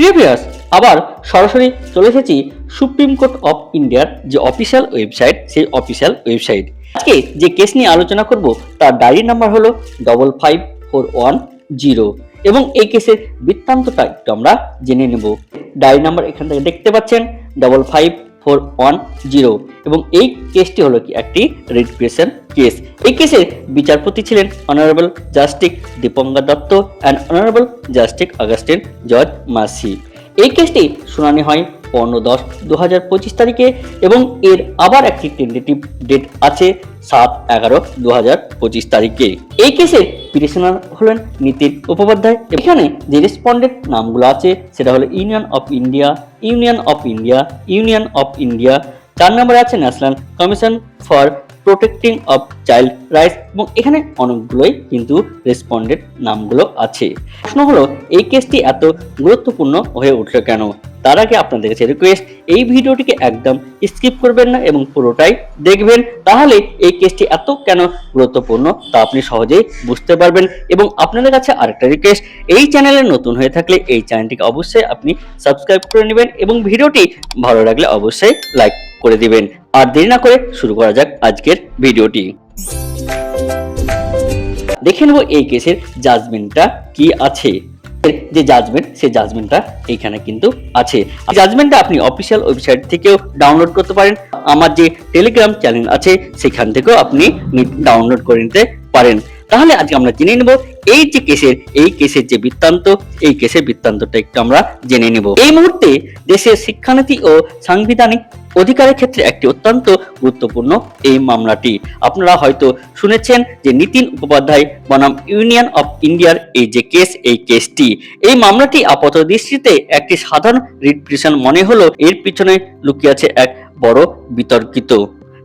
Previous আবার সরাসরি চলে এসেছি সুপ্রিম কোর্ট অফ ইন্ডিয়ার যে অফিসিয়াল ওয়েবসাইট সেই অফিসিয়াল ওয়েবসাইট আজকে যে কেস নিয়ে আলোচনা করব, তার ডায়েরি নাম্বার হলো double five four one zero এবং এই কেসের বৃত্তান্তটা একটু আমরা জেনে নেব। ডায়েরি নাম্বার এখান থেকে দেখতে পাচ্ছেন double five four one zero এবং এই কেসটি হলো কি? একটি রিপ্রেশন কেস এই কেসের বিচারপতি ছিলেন honourable justice Dipankar Datta and honourable justice Augustine জজ মাসি এই কেসটি শুনানি হয় পনেরো দশ দু হাজার পঁচিশ তারিখে এবং এর আবার একটি টেন্টেটিভ ডেট আছে সাত এগারো দু হাজার পঁচিশ তারিখে। এই কেসের পিটিশনার হলেন নীতির উপাধ্যায় এখানে যে রেসপন্ডেন্ট নামগুলো আছে, সেটা হলো union of India union of India union of India চার নম্বরে আছে national commission for protecting of child rights এবং এখানে অনেকগুলোই কিন্তু রেসপন্ডেন্ট নামগুলো আছে। প্রশ্ন হলো, এই কেসটি এত গুরুত্বপূর্ণ হয়ে উঠল কেন? তার আগে আপনাদের কাছে রিকোয়েস্ট এই ভিডিওটিকে একদম স্কিপ করবেন না এবং পুরোটাই দেখবেন। তাহলে এই কেসটি এত কেন গুরুত্বপূর্ণ তা আপনি সহজেই বুঝতে পারবেন এবং আপনাদের কাছে আরেকটা রিকোয়েস্ট এই চ্যানেলে নতুন হয়ে থাকলে এই চ্যানেলটিকে অবশ্যই আপনি সাবস্ক্রাইব করে নেবেন এবং ভিডিওটি ভালো লাগলে অবশ্যই লাইক করে দিবেন। আর দেরি না করে শুরু করা যাক আজকের ভিডিওটি। দেখে নেব এই কেসের জাজমেন্টটা কি আছে। যে জাজমেন্ট সেই জাজমেন্টটা এইখানে কিন্তু আছে। জাজমেন্টটা আপনি অফিসিয়াল ওয়েবসাইট থেকেও ডাউনলোড করতে পারেন। আমার যে টেলিগ্রাম চ্যানেল আছে, সেখান থেকেও আপনি ডাউনলোড করে নিতে পারেন। তাহলে আজকে আমরা জেনে নেব এই যে কেসের, এই কেসের যে বৃত্তান্ত, এই কেসের বৃত্তান্তটা একটু আমরা জেনে নেব। এই মুহূর্তে দেশের শিক্ষানীতি ও সাংবিধানিক অধিকারের ক্ষেত্রে একটি অত্যন্ত গুরুত্বপূর্ণ এই মামলাটি। আপনারা হয়তো শুনেছেন যে নীতিন উপাধ্যায়, বনাম ইউনিয়ন অফ ইন্ডিয়ার এই যে কেস, এই কেসটি। এই মামলাটি আপাত দৃষ্টিতে একটি সাধারণ রিপ্রেশন মনে হলো এর পিছনে লুকিয়ে আছে এক বড় বিতর্কিত।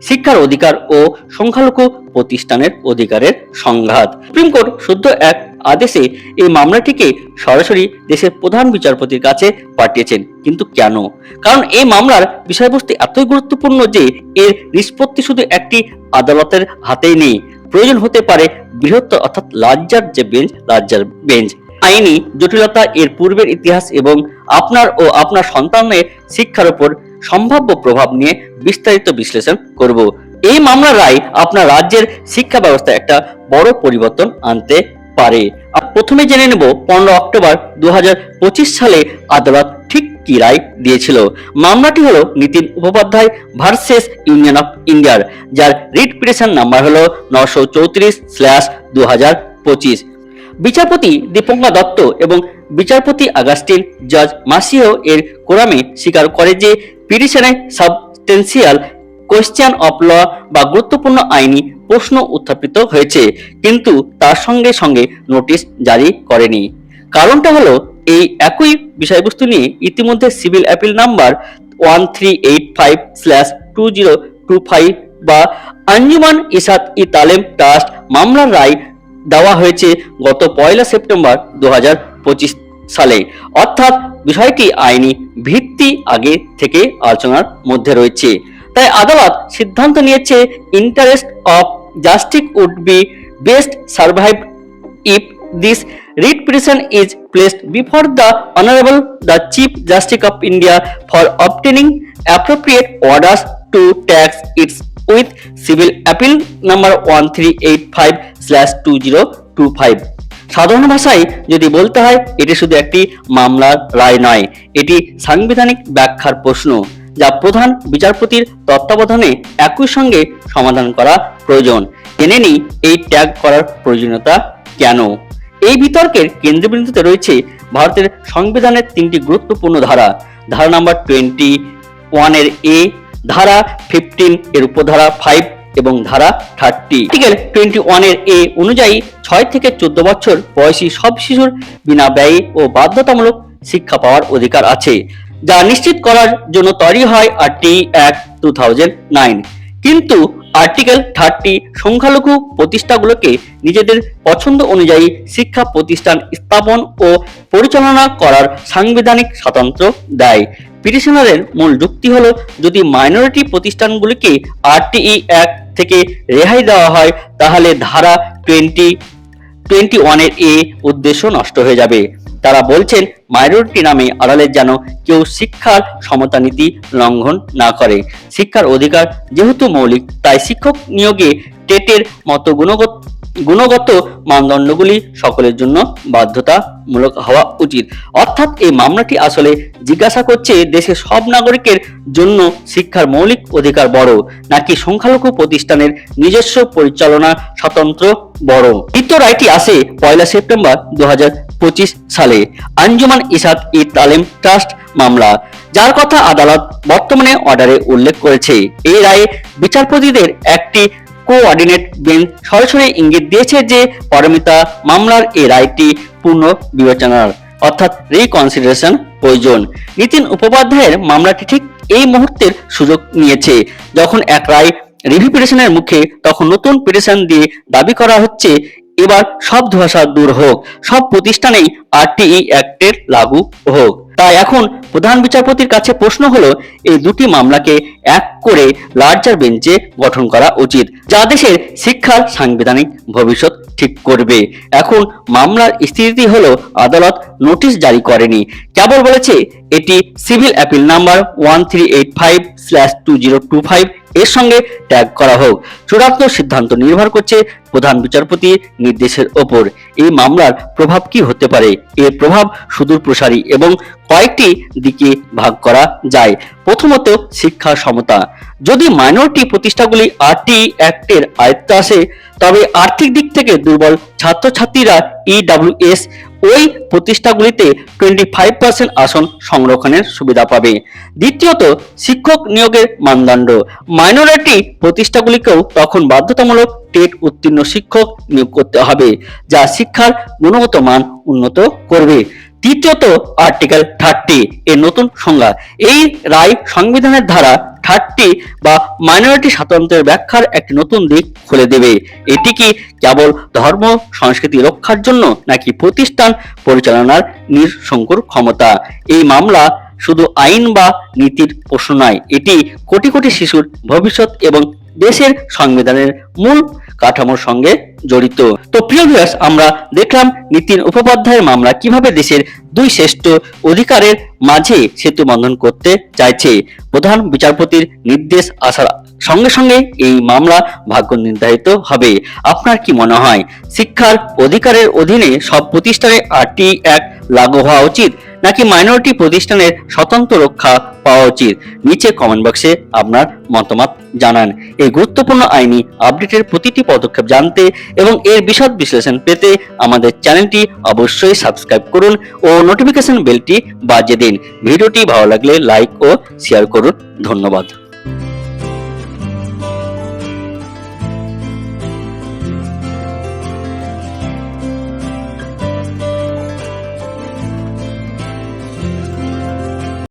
শিক্ষার অধিকার ও সংখ্যালঘু প্রতিষ্ঠানের অধিকারের সংঘাত। সুপ্রিম কোর্ট শুদ্ধ এক আদেশে এই মামলাটিকে সরাসরি দেশের প্রধান বিচারপতির কাছে পাঠিয়েছেন। কিন্তু কেন? কারণ এই মামলার বিষয়বস্তু এতই গুরুত্বপূর্ণ যে এর নিষ্পত্তি শুধু একটি আদালতের হাতেই নেই। প্রয়োজন হতে পারে বৃহত্তর অর্থাৎ লার্জার যে বেঞ্চ, লার্জার বেঞ্চ। আইনি জটিলতা এর পূর্বের ইতিহাস এবং আপনার ও আপনার সন্তানের শিক্ষার উপর সম্ভাব্য প্রভাব নিয়ে বিস্তারিত বিশ্লেষণ করব। এই মামলার রায় আপনার রাজ্যের শিক্ষা ব্যবস্থায় একটা বড় পরিবর্তন আনতে পারে। প্রথমে জেনে নেব পনেরো অক্টোবর দু হাজার পঁচিশ সালে আদালত ঠিক কি রায় দিয়েছিল। মামলাটি হলো Nitin Upadhyay versus union of ইন্ডিয়ার, যার রিট পিটিশন নাম্বার হলো নশো চৌত্রিশ স্ল্যাশ দু হাজার পঁচিশ। বিচারপতি দীপঙ্কর দত্ত এবং বিচারপতি আগাস্টিন জজ মাসিও এর কোরামে স্বীকার করে যে পিটিশনে সাবস্টেন্সিয়াল কোয়েশ্চেন অফ ল বা গুরুত্বপূর্ণ আইনি প্রশ্ন উত্থাপিত হয়েছে, কিন্তু তার সঙ্গে সঙ্গে নোটিশ জারি করেনি। কারণটা হলো, এই একই বিষয়বস্তু নিয়ে ইতিমধ্যে civil appeal number one three eight five slash two zero two five বা আঞ্জুমান ইসাত ই তালেম ট্রাস্ট মামলার রায় দেওয়া হয়েছে গত পয়লা সেপ্টেম্বর দু হাজার পঁচিশ সালে। অর্থাৎ বিষয়টি আইনি ভিত্তি আগে থেকে আলোচনার মধ্যে রয়েছে। তাই আদালত সিদ্ধান্ত নিয়েছে interest of justice would be best survive if this writ petition is placed before the honourable the chief justice of India for obtaining appropriate orders to tax its with civil appeal number one three eight five slash two zero two five সাধারণ ভাষায় যদি বলতে হয়, এটি শুধু একটি মামলার রায় নয়, এটি সাংবিধানিক ব্যাখ্যার প্রশ্ন, যা প্রধান বিচারপতির তত্ত্বাবধানে একই সঙ্গে সমাধান করা প্রয়োজন। জেনে নিই, এই ট্যাগ করার প্রয়োজনীয়তা কেন? এই বিতর্কের কেন্দ্রবিন্দুতে রয়েছে ভারতের সংবিধানের তিনটি গুরুত্বপূর্ণ ধারা। ধারা নাম্বার টোয়েন্টি ওয়ানের এ, ধারা ফিফটিন এর উপধারা ফাইভ এবং ধারা থার্টি আর্টিকেল টোয়েন্টি ওয়ানের এ অনুযায়ী ছয় থেকে চোদ্দ বছর বয়সী সব শিশুর বিনা ব্যয়ী ও বাধ্যতামূলক শিক্ষা পাওয়ার অধিকার আছে, যা নিশ্চিত করার জন্য তৈরি হয় আরটি অ্যাক্ট টু কিন্তু আর্টিকেল থার্টি সংখ্যালঘু প্রতিষ্ঠাগুলোকে নিজেদের পছন্দ অনুযায়ী শিক্ষা প্রতিষ্ঠান স্থাপন ও পরিচালনা করার সাংবিধানিক স্বাতন্ত্র্য দেয়। পিটিশনারের মূল যুক্তি হলো, যদি মাইনরিটি প্রতিষ্ঠানগুলিকে আরটিই অ্যাক্ট থেকে রেহাই দেওয়া হয়, তাহলে ধারা টোয়েন্টি টোয়েন্টি ওয়ানের এ উদ্দেশ্য নষ্ট হয়ে যাবে। তারা বলছেন, মাইনরিটি নামে আড়ালে যেন কেউ শিক্ষার সমতা নীতি লঙ্ঘন না করে। শিক্ষার অধিকার যেহেতু মৌলিক, তাই শিক্ষক নিয়োগে টেটের মতো গুণগত গুণগত মানদণ্ডগুলি সকলের জন্য বাধ্যতামূলক হওয়া উচিত। অর্থাৎ এই মামলাটি আসলে জিজ্ঞাসা করছে দেশের সব নাগরিকের জন্য শিক্ষার মৌলিক অধিকার বড়, নাকি সংখ্যালঘু প্রতিষ্ঠানের নিজস্ব পরিচালনা স্বতন্ত্র বড়? দ্বিতীয় রায়টি আসে পয়লা সেপ্টেম্বর দু সালে, আঞ্জুমান ইসাদ ই তালিম ট্রাস্ট মামলা, যার কথা আদালত বর্তমানে অর্ডারে উল্লেখ করেছে। এই রায়ে বিচারপতিদের একটি কোঅর্ডিনেট বেঞ্চ সরাসরি ইঙ্গিত দিয়েছে যে পরমিতা মামলার এই রায়টি পূর্ণ বিবেচনার, অর্থাৎ রিকনসিডারেশন প্রয়োজন। নীতিন উপাধ্যায়ের মামলাটি ঠিক এই মুহূর্তের সুযোগ নিয়েছে, যখন এক রায় রিভিউ পিটিশনের মুখে, তখন নতুন পিটিশন দিয়ে দাবি করা হচ্ছে এবার সব ধোঁয়াশা দূর হোক, সব প্রতিষ্ঠানেই আরটিই অ্যাক্টের লাগু হোক। তাই এখন প্রধান বিচারপতির কাছে প্রশ্ন হলো, এই দুটি মামলাকে এক করে লার্জার বেঞ্চে গঠন করা উচিত, যা দেশের শিক্ষার সাংবিধানিক ভবিষ্যৎ ঠিক করবে। এখন মামলার স্থিতি হলো, আদালত নোটিশ জারি করেনি। কেবল বলেছে, এটি civil appeal number one three eight five slash two zero two five এর সঙ্গে ট্যাগ করা হোক। চূড়ান্ত সিদ্ধান্ত নির্ভর করছে প্রধান বিচারপতির নির্দেশের ওপর। এই মামলার প্রভাব কি হতে পারে? এর প্রভাব সুদূর প্রসারী এবং কয়েকটি দিকে ভাগ করা যায়। প্রথমত শিক্ষা সমতা। যদি মাইনরিটি প্রতিষ্ঠাগুলি আরটি অ্যাক্টের আয়ত্তে আসে, তবে আর্থিক দিক থেকে দুর্বল ছাত্রছাত্রীরা ইডাব্লিউএস ওই প্রতিষ্ঠাগুলিতে টোয়েন্টি ফাইভ পার্সেন্ট আসন সংরক্ষণের সুবিধা পাবে। দ্বিতীয়ত, শিক্ষক নিয়োগের মানদণ্ড। মাইনরিটি প্রতিষ্ঠাগুলিকেও তখন বাধ্যতামূলক টেট উত্তীর্ণ শিক্ষক নিয়োগ করতে হবে, যা শিক্ষার গুণগত মান উন্নত করবে। তৃতীয়ত আর্টিকেল থার্টি এর নতুন সংজ্ঞা। এই রায় সংবিধানের ধারা থার্টি বা মাইনরিটি স্বাতন্ত্র্যের ব্যাখ্যার একটি নতুন দিক খুলে দেবে। এটি কি কেবল ধর্ম, সংস্কৃতি রক্ষার জন্য, নাকি প্রতিষ্ঠান পরিচালনার নিঃসংকুর ক্ষমতা? এই মামলা শুধু আইন বা নীতির প্রশ্ন নয়, এটি কোটি কোটি শিশুর ভবিষ্যৎ এবং দেশের সংবিধানের মূল কাঠামোর সঙ্গে জড়িত। তো প্রিয় ভিউয়ার্স আমরা দেখলাম নীতিন উপাধ্যায়ের মামলা কীভাবে দেশের দুই শ্রেষ্ঠ অধিকারের মাঝে সেতু বন্ধন করতে চাইছে। প্রধান বিচারপতির নির্দেশ আসার সঙ্গে সঙ্গে এই মামলা ভাগ্য নির্ধারিত হবে। আপনার কি মনে হয়, শিক্ষার অধিকারের অধীনে সব প্রতিষ্ঠানে আরটি এক লাগু হওয়া উচিত? নাকি মাইনরিটি প্রতিষ্ঠানের স্বতন্ত্র রক্ষা পাওয়া উচিত? নিচে কমেন্ট বক্সে আপনার মতামত জানান। এই গুরুত্বপূর্ণ আইনি আপডেটের প্রতিটি পদক্ষেপ জানতে এবং এর বিশদ বিশ্লেষণ পেতে আমাদের চ্যানেলটি অবশ্যই সাবস্ক্রাইব করুন ও নোটিফিকেশন বেলটি বাজিয়ে দিন। ভিডিওটি ভালো লাগলে লাইক ও শেয়ার করুন। ধন্যবাদ।